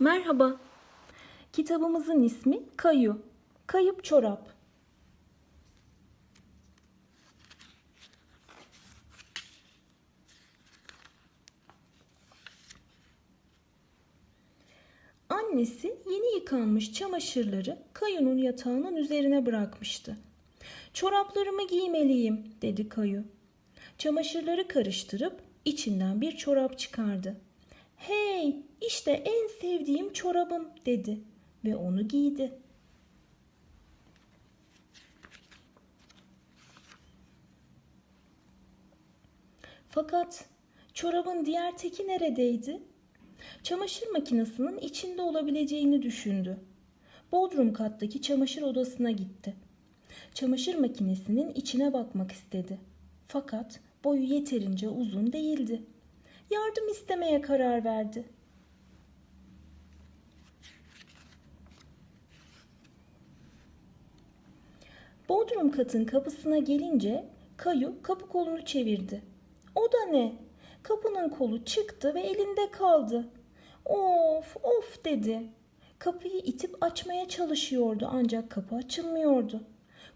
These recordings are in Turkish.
Merhaba. Kitabımızın ismi Kayu. Kayıp çorap. Annesi yeni yıkanmış çamaşırları Kayu'nun yatağının üzerine bırakmıştı. Çoraplarımı giymeliyim dedi Kayu. Çamaşırları karıştırıp içinden bir çorap çıkardı. Hey işte en sevdiğim çorabım dedi ve onu giydi. Fakat çorabın diğer teki neredeydi? Çamaşır makinesinin içinde olabileceğini düşündü. Bodrum kattaki çamaşır odasına gitti. Çamaşır makinesinin içine bakmak istedi. Fakat boyu yeterince uzun değildi. Yardım istemeye karar verdi. Bodrum katın kapısına gelince Kayu kapı kolunu çevirdi. O da ne? Kapının kolu çıktı ve elinde kaldı. Of of dedi. Kapıyı itip açmaya çalışıyordu ancak kapı açılmıyordu.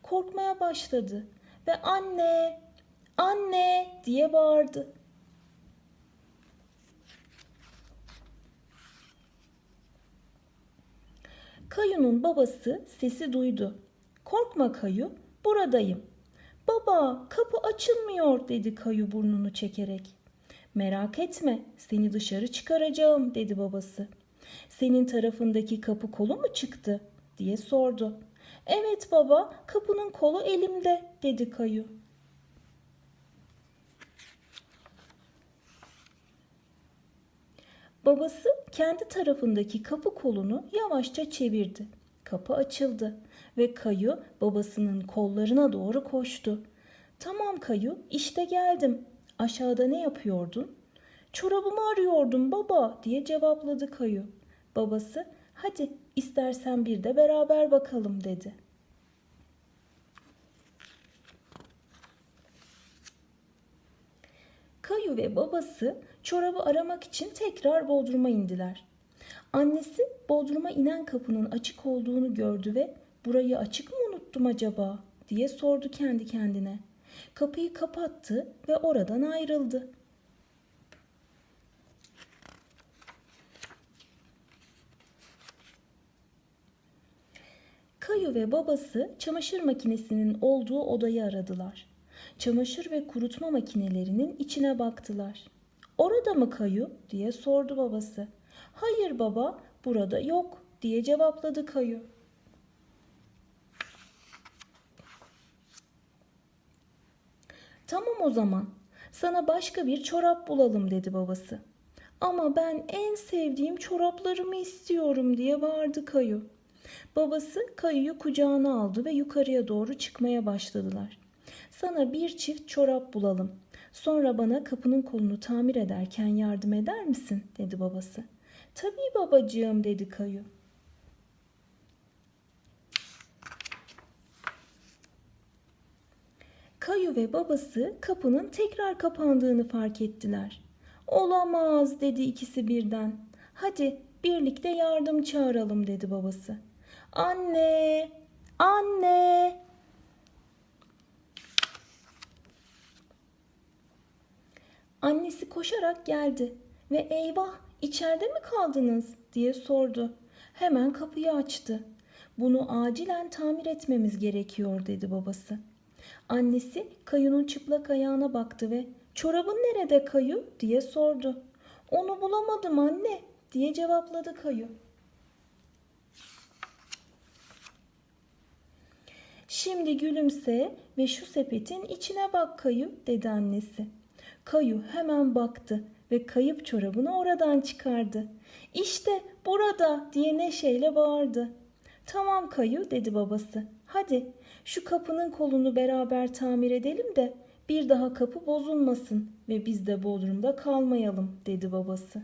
Korkmaya başladı ve anne, anne diye bağırdı. Kayu'nun babası sesi duydu. Korkma Kayu, buradayım. Baba, kapı açılmıyor dedi Kayu burnunu çekerek. Merak etme, seni dışarı çıkaracağım dedi babası. Senin tarafındaki kapı kolu mu çıktı diye sordu. Evet baba, kapının kolu elimde dedi Kayu. Babası kendi tarafındaki kapı kolunu yavaşça çevirdi. Kapı açıldı ve Kayu babasının kollarına doğru koştu. Tamam Kayu, işte geldim. Aşağıda ne yapıyordun? Çorabımı arıyordum baba diye cevapladı Kayu. Babası, hadi istersen bir de beraber bakalım dedi. Kayu ve babası çorabı aramak için tekrar Bodrum'a indiler. Annesi Bodrum'a inen kapının açık olduğunu gördü ve burayı açık mı unuttum acaba diye sordu kendi kendine. Kapıyı kapattı ve oradan ayrıldı. Kayu ve babası çamaşır makinesinin olduğu odayı aradılar. Çamaşır ve kurutma makinelerinin içine baktılar. Orada mı Kayu diye sordu babası. Hayır baba, burada yok diye cevapladı Kayu. Tamam o zaman. Sana başka bir çorap bulalım dedi babası. Ama ben en sevdiğim çoraplarımı istiyorum diye bağırdı Kayu. Babası Kayu'yu kucağına aldı ve yukarıya doğru çıkmaya başladılar. Sana bir çift çorap bulalım. Sonra bana kapının kolunu tamir ederken yardım eder misin? dedi babası. Tabii babacığım dedi Kayu. Kayu ve babası kapının tekrar kapandığını fark ettiler. Olamaz dedi ikisi birden. Hadi birlikte yardım çağıralım dedi babası. Anne! Anne! Annesi koşarak geldi ve eyvah içeride mi kaldınız diye sordu. Hemen kapıyı açtı. Bunu acilen tamir etmemiz gerekiyor dedi babası. Annesi Kayu'nun çıplak ayağına baktı ve çorabın nerede Kayu diye sordu. Onu bulamadım anne diye cevapladı Kayu. Şimdi gülümse ve şu sepetin içine bak Kayu dedi annesi. Kayu hemen baktı ve kayıp çorabını oradan çıkardı. İşte burada diye neşeyle bağırdı. Tamam Kayu dedi babası. Hadi şu kapının kolunu beraber tamir edelim de bir daha kapı bozulmasın ve biz de Bodrum'da kalmayalım dedi babası.